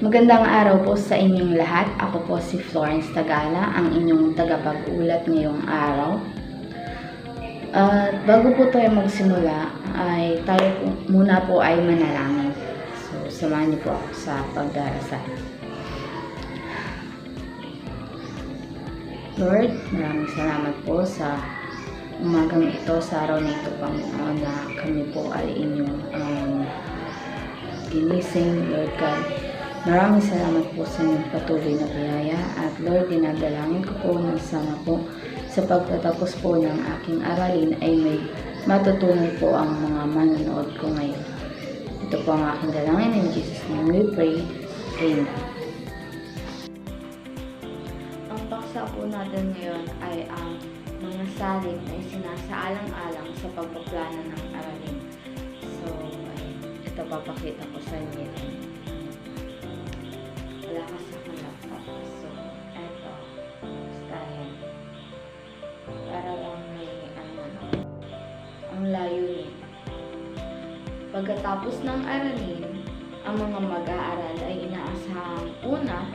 Magandang araw po sa inyong lahat. Ako po si Florence Tagala, ang inyong tagapag-ulat ngayong araw. At bago po tayo magsimula, ay tayo po, muna po ay manalangin. So, samahan niyo po ako sa pagdarasal. Lord, maraming salamat po sa umagang ito, sa araw na ito, Panginoon, na kami po ay inyong um, ginising, Lord God. Maraming salamat po sa inyong patuloy na biyaya at Lord, dinadalangin ko po na sana po sa pagtatapos po ng aking aralin ay may matutunan po ang mga manonood ko ngayon. Ito po ang aking dalangin. In Jesus' name we pray. Amen. Ang paksa po natin ngayon ay ang mga salin ay sinasaalang-alang sa pagpaplano ng aralin. So, ay, ito papakita ko sa inyo. So, eto. Style. Para lang may ano, ang layunin. Pagkatapos ng aralin, ang mga mag-aaral ay inaasahang una,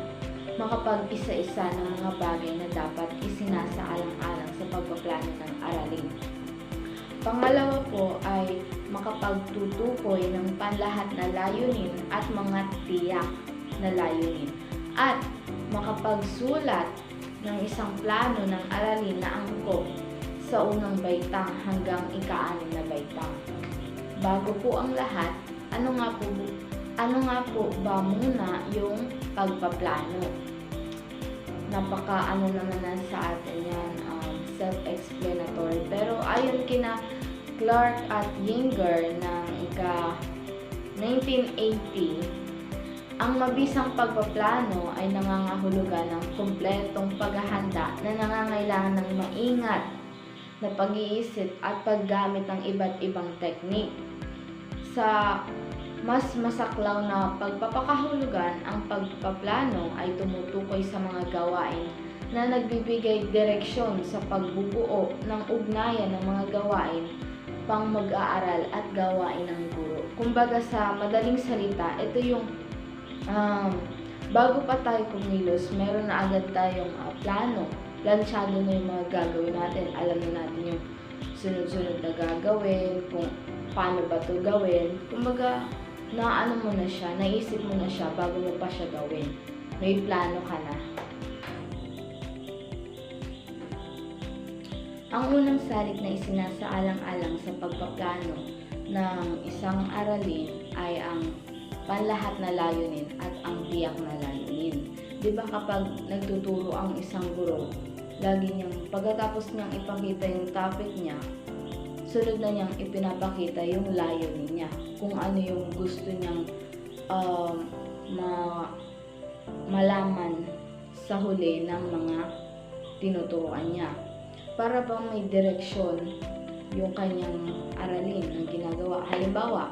makapag-isa-isa ng mga bagay na dapat isinasaalang-alang sa pagpaplano ng aralin. Pangalawa po ay makapagtutukoy ng panlahat na layunin at mga tiyak na layunin. At makapagsulat ng isang plano ng aralin na angkop sa unang baitang hanggang ika-anim na baitang. Bago po ang lahat, ano nga po ano nga po ba muna yung pagpaplano? Napaka ano naman na sa atin yan, um, self-explanatory. Pero ayon kina Clark at Yinger ng ika 1980, ang mabisang pagpaplano ay nangangahulugan ng kumpletong paghahanda na nangangailangan ng maingat na pag-iisip at paggamit ng iba't ibang teknik. Sa mas masaklaw na pagpapakahulugan, ang pagpaplano ay tumutukoy sa mga gawain na nagbibigay direksyon sa pagbubuo ng ugnayan ng mga gawain pang mag-aaral at gawain ng guro. Kumbaga sa madaling salita, ito yung um, bago pa tayo kumilos, meron na agad tayong uh, plano. Plansyado na yung mga gagawin natin. Alam na natin yung sunod-sunod na gagawin, kung paano ba ito gawin. Kumbaga, naano mo na siya, naisip mo na siya bago mo pa siya gawin. May plano ka na. Ang unang salik na isinasaalang-alang sa pagpaplano ng isang aralin ay ang panlahat na layunin at ang tiyak na layunin. Di ba kapag nagtuturo ang isang guro, lagi niyang pagkatapos niyang ipakita yung topic niya, sunod na niyang ipinapakita yung layunin niya. Kung ano yung gusto niyang um, ma malaman sa huli ng mga tinuturuan niya para bang may direksyon yung kanyang aralin ang ginagawa. Halimbawa,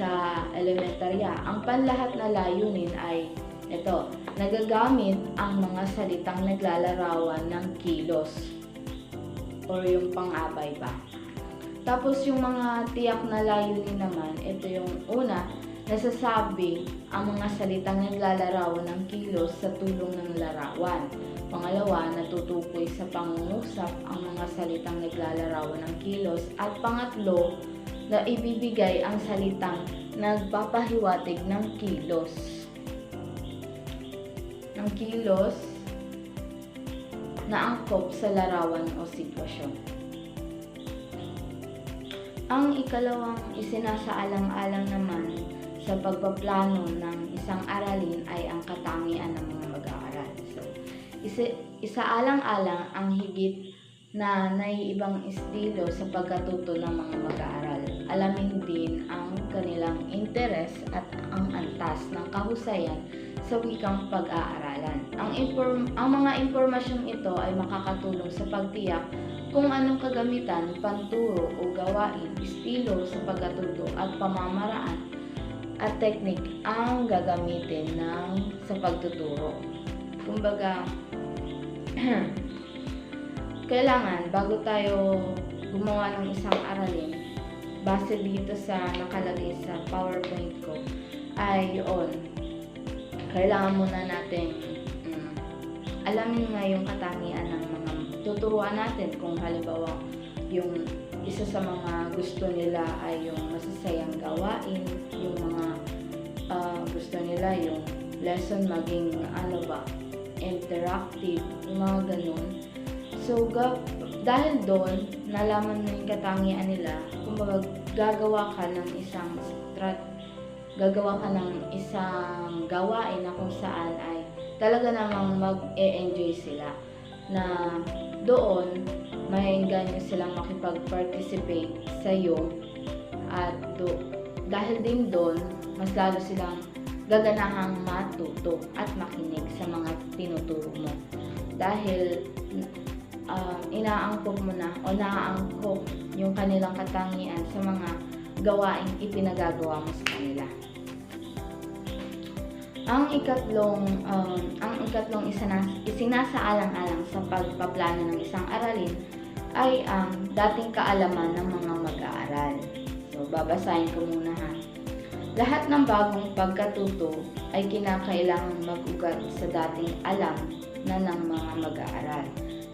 sa elementarya, ang panlahat na layunin ay ito, nagagamit ang mga salitang naglalarawan ng kilos or yung pang-abay ba. Tapos yung mga tiyak na layunin naman, ito yung una, nasasabi ang mga salitang naglalarawan ng kilos sa tulong ng larawan. Pangalawa, natutukoy sa pangungusap ang mga salitang naglalarawan ng kilos. At pangatlo, na ibibigay ang salitang nagpapahiwatig ng kilos. Ng kilos na angkop sa larawan o sitwasyon. Ang ikalawang isinasaalang-alang naman sa pagpaplano ng isang aralin ay ang katangian ng mga mag-aaral. So, isa, isaalang-alang ang higit na naiibang estilo sa pagkatuto ng mga mag-aaral. Alamin din ang kanilang interes at ang antas ng kahusayan sa wikang pag-aaralan. Ang, inform, ang mga impormasyong ito ay makakatulong sa pagtiyak kung anong kagamitan, panturo o gawain, estilo sa pagkatuto at pamamaraan at teknik ang gagamitin ng sa pagtuturo. Kumbaga, kailangan bago tayo gumawa ng isang aralin, base dito sa nakalagay sa PowerPoint ko, ay yun, kailangan muna natin mm, alamin nga yung katangian ng mga tuturuan natin kung halimbawa yung isa sa mga gusto nila ay yung masasayang gawain, yung mga ah, gusto nila yung lesson maging ano ba, interactive, yung mga ganun. So, ga- dahil doon, nalaman mo yung katangian nila, kumbaga gagawa ka ng isang strat gagawa ka ng isang gawain na kung saan ay talaga namang mag-e-enjoy sila. Na doon maengganyo silang makipag-participate sa iyo at do, dahil din doon mas lalo silang gaganahang matuto at makinig sa mga tinuturo mo. Dahil um, inaangkop mo na o naaangkop yung kanilang katangian sa mga gawaing ipinagagawa mo sa kanila. Ang ikatlong um, ang ikatlong isina, isinasaalang-alang sa pagpaplano ng isang aralin ay ang dating kaalaman ng mga mag-aaral. So, babasahin ko muna ha. Lahat ng bagong pagkatuto ay kinakailangan mag-ugat sa dating alam na ng mga mag-aaral.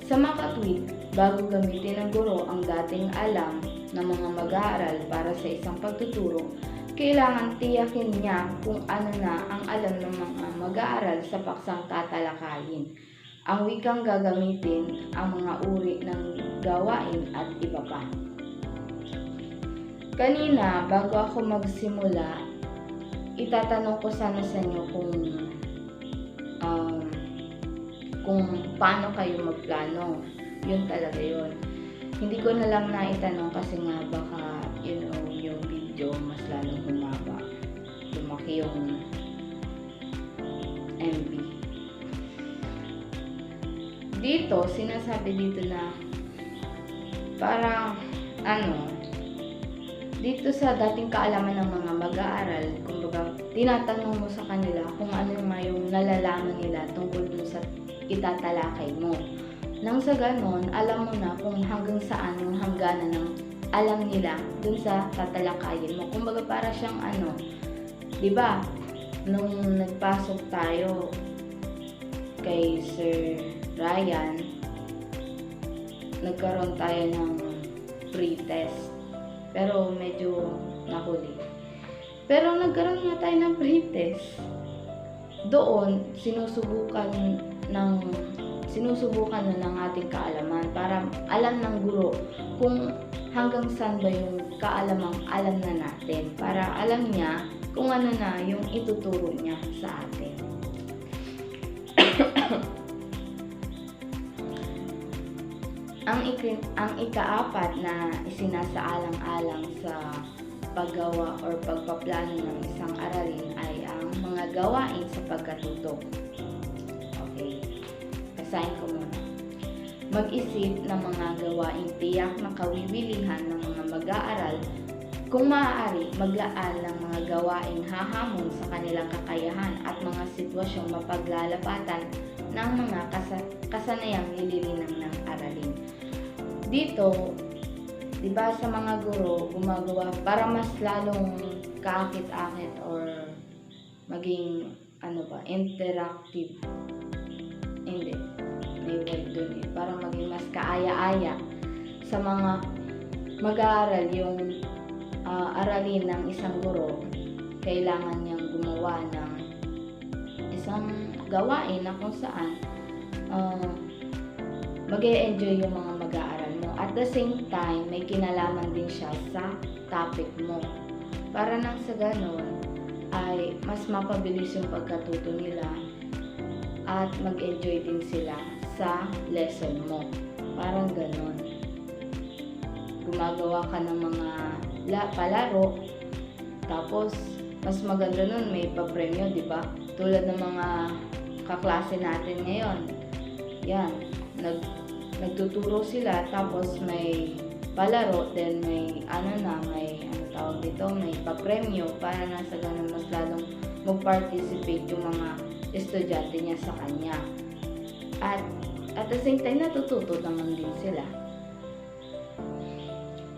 Sa makatwid, bago gamitin ng guro ang dating alam ng mga mag-aaral para sa isang pagtuturo, kailangan tiyakin niya kung ano na ang alam ng mga mag-aaral sa paksang tatalakayin. Ang wikang gagamitin, ang mga uri ng gawain at iba pa. Kanina, bago ako magsimula, itatanong ko sana sa inyo kung um, kung paano kayo magplano. Yun talaga yun. Hindi ko na lang naitanong kasi nga baka, you know, yung video mas lalong humaba. Lumaki yung MB. Dito, sinasabi dito na parang ano, dito sa dating kaalaman ng mga mag-aaral, kumbaga, tinatanong mo sa kanila kung ano yung, yung nalalaman nila tungkol dun sa itatalakay mo. Nang sa ganon, alam mo na kung hanggang saan yung hangganan ng alam nila dun sa tatalakayin mo. Kumbaga para siyang ano, 'di ba? Nung nagpasok tayo kay Sir Ryan, nagkaroon tayo ng pre-test. Pero medyo nahuli. Pero nagkaroon nga tayo ng pre-test. Doon, sinusubukan ng sinusubukan na ng ating kaalaman para alam ng guro kung hanggang saan ba yung kaalamang alam na natin para alam niya kung ano na yung ituturo niya sa atin. ang ikin, ang ikaapat na isinasaalang-alang sa paggawa or pagpaplano ng isang aralin ay ang mga gawain sa pagkatuto. Basahin ko muna. Mag-isip ng mga gawaing tiyak na kawiwilihan ng mga mag-aaral kung maaari, maglaan ng mga gawaing hahamon sa kanilang kakayahan at mga sitwasyong mapaglalapatan ng mga kasa- kasanayang nililinang ng aralin. Dito, di ba sa mga guro, gumagawa para mas lalong kaakit-akit or maging ano ba, interactive. Hindi. May word dun eh. Para maging mas kaaya-aya sa mga mag-aaral yung ah, aralin ng isang guro, kailangan niyang gumawa ng isang gawain na kung saan uh, mag enjoy yung mga mag-aaral mo. At the same time, may kinalaman din siya sa topic mo. Para nang sa ganun, ay mas mapabilis yung pagkatuto nila at mag-enjoy din sila sa lesson mo. Parang ganun. Gumagawa ka ng mga la, palaro, tapos mas maganda nun, may pa-premyo, di ba? Tulad ng mga kaklase natin ngayon. Yan, nag, nagtuturo sila, tapos may palaro, then may ano na, may ano tawag dito, may pa-premyo para na sa ganun mas lalong mag-participate yung mga estudyante niya sa kanya. At at the same time, natututo naman din sila.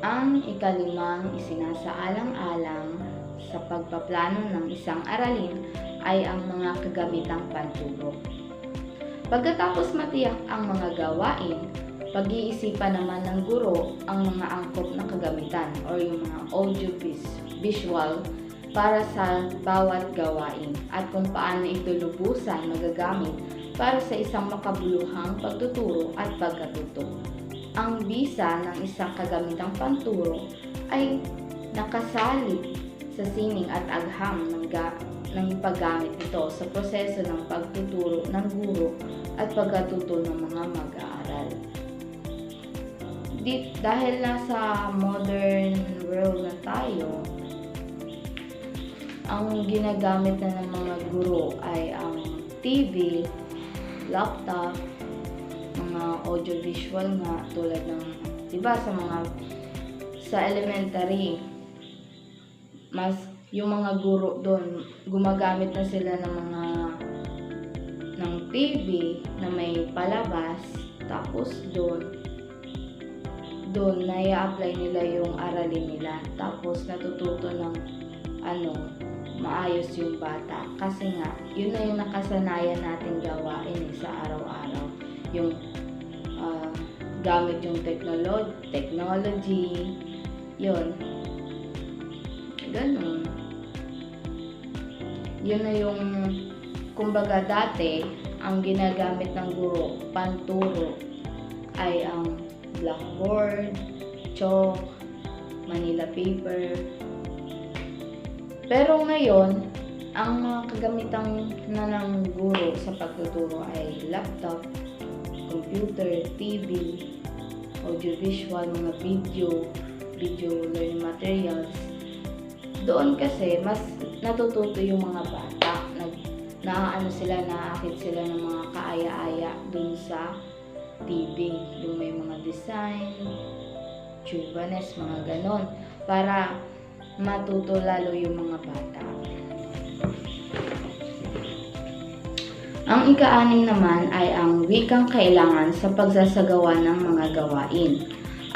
Ang ikalimang isinasaalang-alang sa pagpaplano ng isang aralin ay ang mga kagamitang panturo. Pagkatapos matiyak ang mga gawain, pag-iisipan naman ng guro ang mga angkop na kagamitan or yung mga audio vis- visual para sa bawat gawain at kung paano ito lubusan magagamit para sa isang makabuluhang pagtuturo at pagkatuto. Ang bisa ng isang kagamitang panturo ay nakasalit sa sining at agham ng, ga- ng paggamit nito sa proseso ng pagtuturo ng guro at pagkatuto ng mga mag-aaral. Di, dahil nasa modern world na tayo, ang ginagamit na ng mga guro ay ang TV, laptop, mga audiovisual nga tulad ng, di ba sa mga sa elementary, mas yung mga guro doon, gumagamit na sila ng mga ng TV na may palabas, tapos doon, doon na apply nila yung aralin nila. Tapos natututo ng ano, maayos yung bata. Kasi nga, yun na yung nakasanayan natin gawain eh, sa araw-araw. Yung ah, gamit yung technolo- technology, yun. Ganun. Yun na yung, kumbaga dati, ang ginagamit ng guro, panturo, ay ang blackboard, chalk, manila paper. Pero ngayon, ang mga kagamitang na ng guro sa pagtuturo ay laptop, computer, TV, audiovisual, mga video, video learning materials. Doon kasi mas natututo yung mga bata. Nag, naaano sila, naakit sila ng mga kaaya-aya dun sa TV. Yung may mga design, tubanes, mga ganon. Para matuto lalo yung mga bata. Ang ika-anim naman ay ang wikang kailangan sa pagsasagawa ng mga gawain.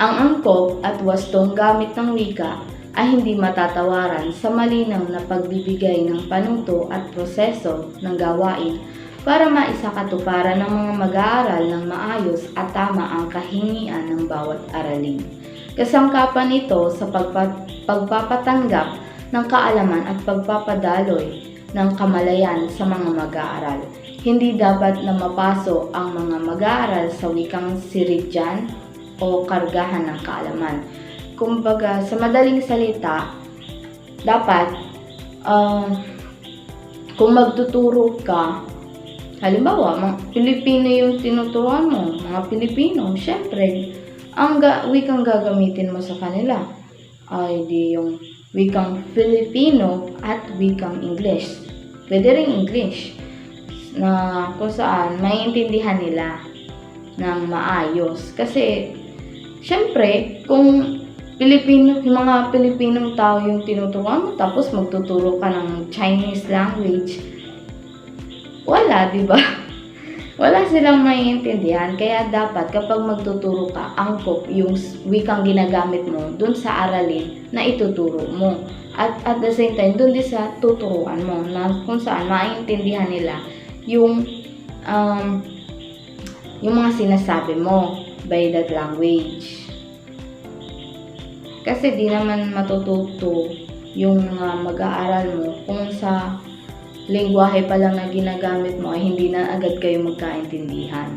Ang angkop at wastong gamit ng wika ay hindi matatawaran sa malinaw na pagbibigay ng panuto at proseso ng gawain para maisakatuparan ng mga mag-aaral ng maayos at tama ang kahingian ng bawat aralin. Kasangkapan nito sa pagpa- pagpapatanggap ng kaalaman at pagpapadaloy ng kamalayan sa mga mag-aaral. Hindi dapat na mapaso ang mga mag-aaral sa wikang siridyan o kargahan ng kaalaman. Kumbaga, sa madaling salita, dapat ah, kung magtuturo ka, halimbawa, mga Pilipino yung tinuturuan mo, mga Pilipino, syempre, ang ga- wikang gagamitin mo sa kanila ay di yung wikang Filipino at wikang English. Pwede rin English na kung saan maiintindihan nila ng maayos. Kasi, syempre, kung Pilipino, yung mga Pilipinong tao yung tinuturuan mo, tapos magtuturo ka ng Chinese language, wala, di ba? Wala silang maiintindihan. Kaya dapat kapag magtuturo ka, angkop yung wikang ginagamit mo dun sa aralin na ituturo mo. At at the same time, dun din sa tuturuan mo na kung saan maiintindihan nila yung um, yung mga sinasabi mo by that language. Kasi di naman matututo yung mga mag-aaral mo kung sa lingwahe pa lang na ginagamit mo ay hindi na agad kayo magkaintindihan.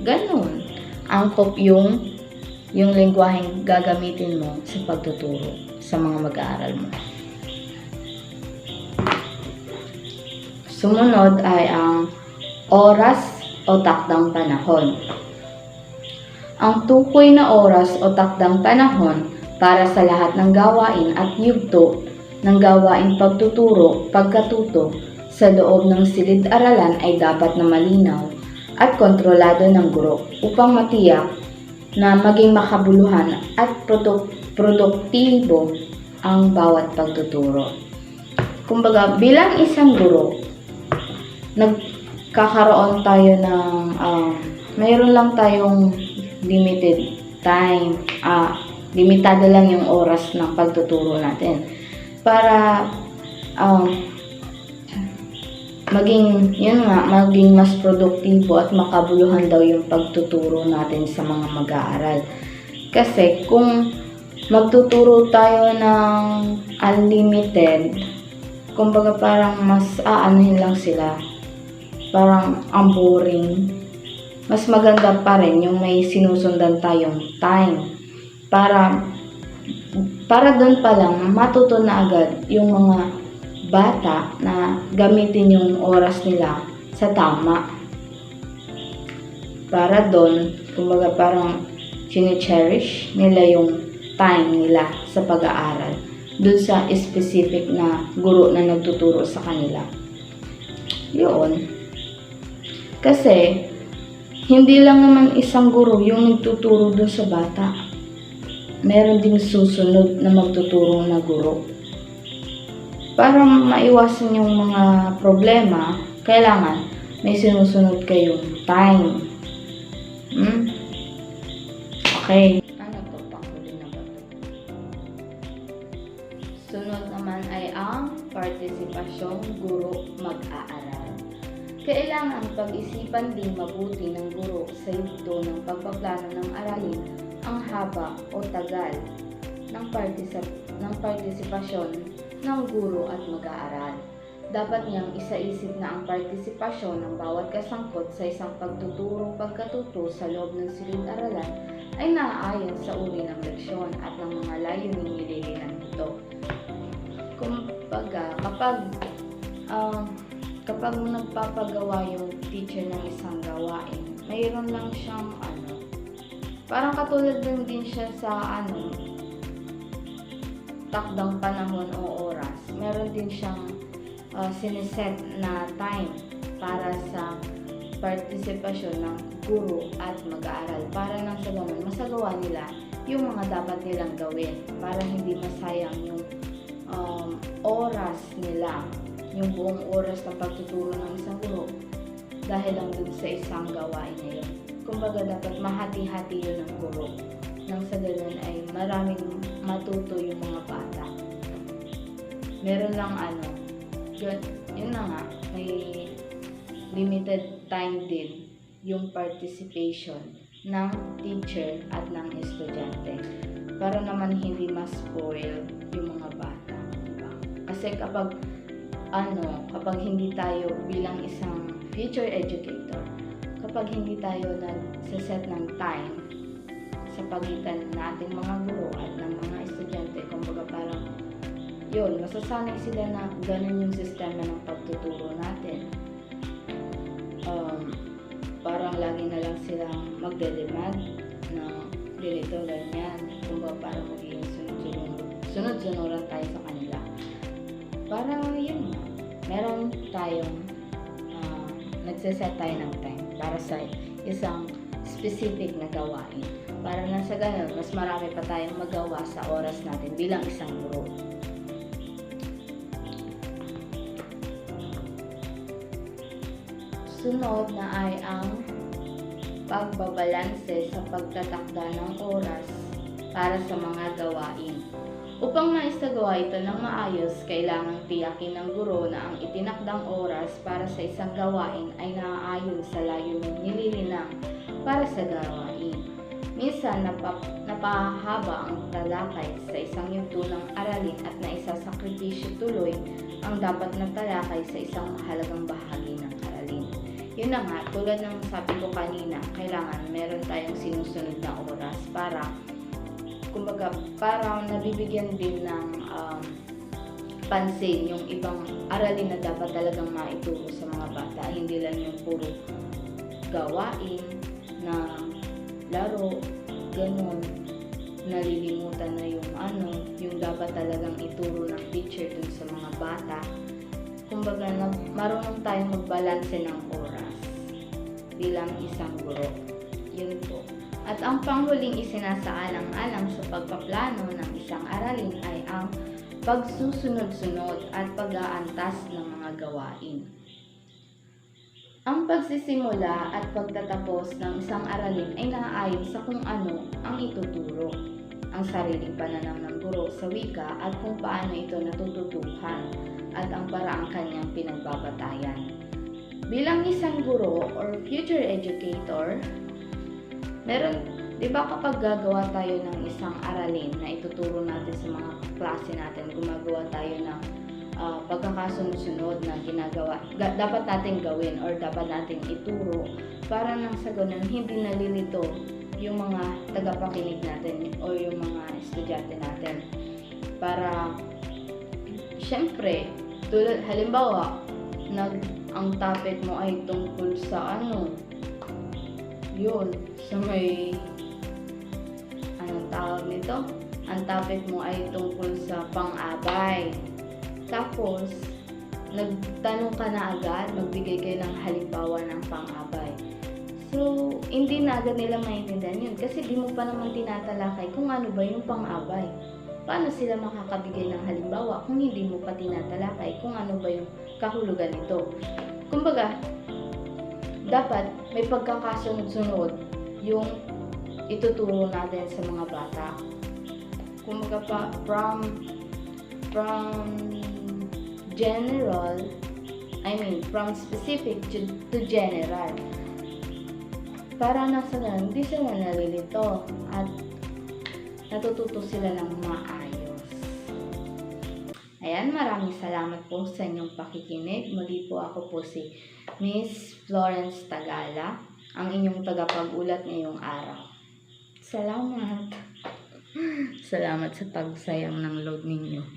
Ganon. Angkop yung yung lingwaheng gagamitin mo sa pagtuturo sa mga mag-aaral mo. Sumunod ay ang oras o takdang panahon. Ang tukoy na oras o takdang panahon para sa lahat ng gawain at yugto ng gawain pagtuturo, pagkatuto sa loob ng silid-aralan ay dapat na malinaw at kontrolado ng guro upang matiyak na maging makabuluhan at produk- produktibo ang bawat pagtuturo. Kumbaga, bilang isang guro, nagkakaroon tayo ng, um, mayroon lang tayong limited time, ah, limitado lang yung oras ng pagtuturo natin. Para, um, maging, yun nga, maging mas produktibo at makabuluhan daw yung pagtuturo natin sa mga mag-aaral. Kasi kung magtuturo tayo ng unlimited, kumbaga parang mas aanhin lang sila. Parang ang boring. Mas maganda pa rin yung may sinusundan tayong time. Para para doon pa lang matuto na agad yung mga bata na gamitin yung oras nila sa tama. Para doon, kumbaga parang chine-cherish nila yung time nila sa pag-aaral doon sa specific na guro na nagtuturo sa kanila. Yun. Kasi, hindi lang naman isang guro yung nagtuturo doon sa bata. Meron ding susunod na magtuturo na guro. Para maiwasan yung mga problema, kailangan may sinusunod kayong time. Hmm? Okay. Ano to? Panghuli na ba to? Sunod naman ay ang partisipasyong guro mag-aaral. Kailangan pag-isipan din mabuti ng guro sa yugto ng pagpaplano ng aralin ang haba o tagal ng, partisip- ng partisipasyon ng guro at mag-aaral. Dapat niyang isaisip na ang partisipasyon ng bawat kasangkot sa isang pagtuturo pagkatuto sa loob ng silid-aralan ay naaayon sa uri ng leksyon at ng mga layuning nililinan nito. Kumbaga, kapag um, kapag nagpapagawa yung teacher ng isang gawain, mayroon lang siyang ano, parang katulad din din siya sa ano, takdang panahon o oras. Meron din siyang uh, siniset na time para sa partisipasyon ng guro at mag-aaral para nang sa ganun masagawa nila yung mga dapat nilang gawin para hindi masayang yung um, oras nila yung buong oras ng pagtuturo ng isang guro dahil lang dun sa isang gawain na yun. Kumbaga dapat mahati-hati yun ng guro nang sa ganun ay maraming matuto yung mga bata. Meron lang ano, yun, yun na nga, may limited time din yung participation ng teacher at ng estudyante para naman hindi ma-spoil yung mga bata. Diba? Kasi kapag ano, kapag hindi tayo bilang isang future educator, kapag hindi tayo nag-set ng time pagitan ng ating mga guro at ng mga estudyante, kumbaga parang yun, masasanay sila na ganun yung sistema ng pagtuturo natin. Um, parang lagi na lang silang magde-demand na ganito, ganyan. Kumbaga parang magiging sunod-sunod, sunod-sunuran tayo sa kanila. Parang yun meron tayong uh, nagsiset tayo ng time para sa isang specific na gawain. Para na sa ganun, mas marami pa tayong magawa sa oras natin bilang isang guro. Sunod na ay ang pagbabalanse sa pagtatakda ng oras para sa mga gawain. Upang maisagawa ito ng maayos, kailangang tiyakin ng guro na ang itinakdang oras para sa isang gawain ay naaayon sa layuning nililinang para sa gawain. Minsan, napa, napahaba ang talakay sa isang yugto ng aralin at naisasakripisyo tuloy ang dapat na talakay sa isang mahalagang bahagi ng aralin. Yun na nga, tulad ng sabi ko kanina, kailangan meron tayong sinusunod na oras para kumbaga parang nabibigyan din ng um, pansin yung ibang aralin na dapat talagang maituro sa mga bata. Hindi lang yung puro gawain na laro, ganun. Nalilimutan na yung ano, yung dapat talagang ituro ng teacher dun sa mga bata. Kumbaga, na, marunong tayong magbalanse ng oras bilang isang guro. Yun po. At ang panghuling isinasaalang-alang sa pagpaplano ng isang aralin ay ang pagsusunod-sunod at pag-aantas ng mga gawain. Ang pagsisimula at pagtatapos ng isang aralin ay naaayon sa kung ano ang ituturo. ang sariling pananaw ng guro sa wika at kung paano ito natututuhan at ang paraang kanyang pinagbabatayan. Bilang isang guro or future educator, meron, di ba kapag gagawa tayo ng isang aralin na ituturo natin sa mga klase natin, gumagawa tayo ng ah, pagkakasunod-sunod na ginagawa, ga- dapat natin gawin or dapat natin ituro para nang sa ganun hindi nalilito yung mga tagapakinig natin o yung mga estudyante natin. Para, syempre, tulad, halimbawa, nag, ang topic mo ay tungkol sa ano, yun, sa may, anong tawag nito? Ang topic mo ay tungkol sa pang-abay. Tapos, nagtanong ka na agad, magbigay kayo ng halimbawa ng pang-abay. So, hindi na agad nila maintindihan yun kasi di mo pa naman tinatalakay kung ano ba yung pang-abay. Paano sila makakabigay ng halimbawa kung hindi mo pa tinatalakay kung ano ba yung kahulugan nito? Kumbaga, dapat may pagkakasunod-sunod yung ituturo natin sa mga bata. Kumbaga pa, from, from general, I mean, from specific to, to general. Para nasa ganun, hindi sila nalilito at natututo sila ng maayos. Ayan, maraming salamat po sa inyong pakikinig. Muli po ako po si Miss Florence Tagala, ang inyong tagapag-ulat ngayong araw. Salamat! Salamat sa pagsayang ng load ninyo.